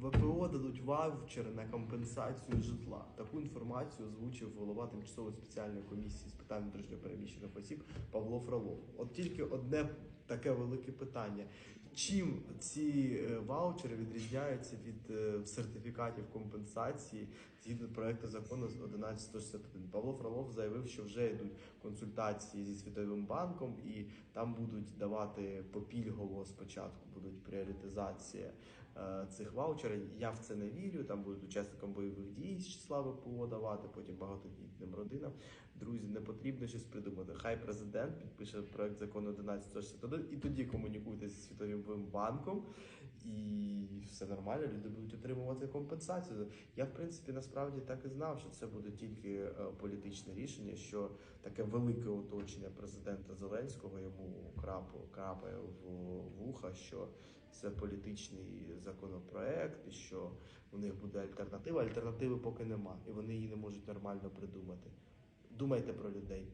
ВПО дадуть ваучери на компенсацію житла. Таку інформацію озвучив голова тимчасової спеціальної комісії з питань внутрішньопереміщених осіб Павло Фролов. От тільки одне таке велике питання: чим ці е, ваучери відрізняються від е, сертифікатів компенсації згідно проекту закону з 1161? Павло Фролов заявив, що вже йдуть консультації зі Світовим банком, і там будуть давати попільгово спочатку будуть пріоритизація цих ваучерів. Я в це не вірю. Там будуть учасникам бойових дій з числа ВПО давати, потім багатодітним родинам. Друзі, не потрібно щось придумати. Хай президент підпише проект закону 1161 і тоді комунікуйте зі Світовим банком, і все нормально. Люди будуть отримувати компенсацію. Я в принципі насправді так і знав, що це буде тільки е, політичне рішення, що таке велике оточення президента Зеленського йому крапу крапає в вуха, що це політичний законопроект, і що у них буде альтернатива. Альтернативи поки нема, і вони її не можуть нормально придумати. Думайте про людей.